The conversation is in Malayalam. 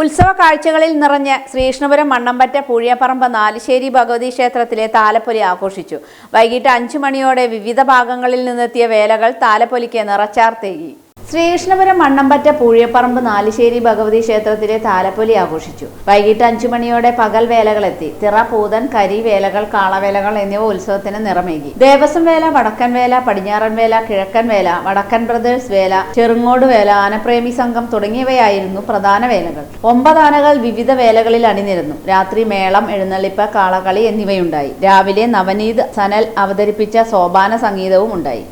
ഉത്സവ കാഴ്ചകളിൽ നിറഞ്ഞ് ശ്രീകൃഷ്ണപുരം മണ്ണമ്പറ്റ പൂഴിയപ്പറമ്പ് നാലുശ്ശേരി ഭഗവതി ക്ഷേത്രത്തിലെ താലപ്പൊലി ആഘോഷിച്ചു. വൈകിട്ട് അഞ്ചു മണിയോടെ വിവിധ ഭാഗങ്ങളിൽ നിന്നെത്തിയ വേലകൾ താലപ്പൊലിക്ക് നിറച്ചാർത്തേകി. ശ്രീകൃഷ്ണപുരം മണ്ണമ്പറ്റ പൂഴിയപ്പറമ്പ് നാലുശ്ശേരി ഭഗവതി ക്ഷേത്രത്തിലെ താലപ്പൊലി ആഘോഷിച്ചു. വൈകിട്ട് അഞ്ചു മണിയോടെ പകൽ വേലകളെത്തി. തിറ പൂതൻ കരി വേലകൾ കാളവേലകൾ എന്നിവ ഉത്സവത്തിന് നിറമേകി. ദേവസ്വം വേല വടക്കൻ വേല പടിഞ്ഞാറൻ വേല കിഴക്കൻ വേല വടക്കൻ ബ്രദേഴ്സ് വേല ചെറുങ്ങോട് വേല ആനപ്രേമി സംഘം തുടങ്ങിയവയായിരുന്നു പ്രധാന വേലകൾ. ഒമ്പത് ആനകൾ വിവിധ വേലകളിൽ അണിനിരുന്നു. രാത്രി മേളം എഴുന്നള്ളിപ്പ് കാളകളി എന്നിവയുണ്ടായി. രാവിലെ നവനീത് സനൽ അവതരിപ്പിച്ച സോപാന സംഗീതവും ഉണ്ടായി.